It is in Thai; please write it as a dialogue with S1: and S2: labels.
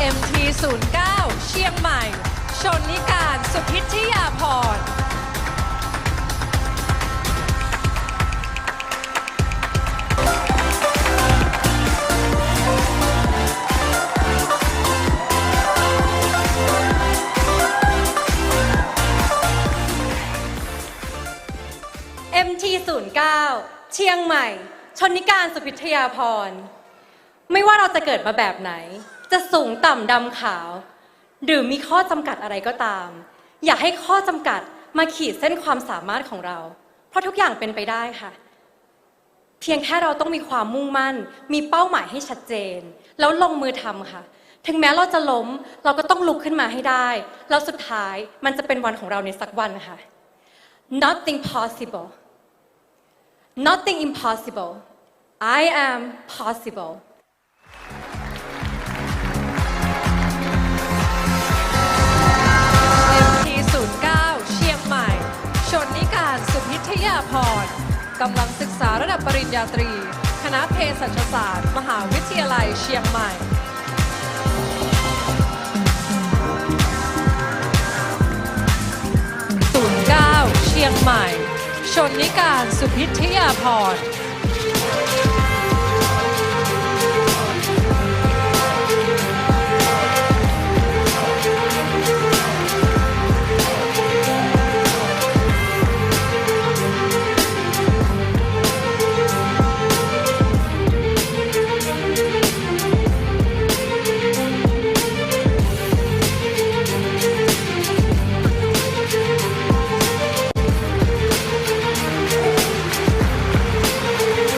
S1: MT09 เชียงใหม่ ชนนิการสุพิทยาพร
S2: MT09 เชียงใหม่ ชนนิการสุพิทยาพร ไม่ว่าเราจะเกิดมาแบบไหน จะสูงต่ำดำขาว หรือมีข้อจำกัดอะไรก็ตาม อย่าให้ข้อจำกัดมาขีดเส้นความสามารถของเรา เพราะทุกอย่างเป็นไปได้ค่ะ เพียงแค่เราต้องมีความมุ่งมั่น มีเป้าหมายให้ชัดเจน แล้วลงมือทำค่ะ ถึงแม้เราจะล้มเราก็ต้องลุกขึ้นมาให้ได้ แล้วสุดท้ายมันจะเป็นวันของเราในสักวันค่ะ nothing possible nothing impossible I am possible
S1: กำลังศึกษาระดับปริญญาตรี คณะเภสัชศาสตร์ มหาวิทยาลัยเชียงใหม่09เชียงใหม่ ชนนิการสุพิทยาพร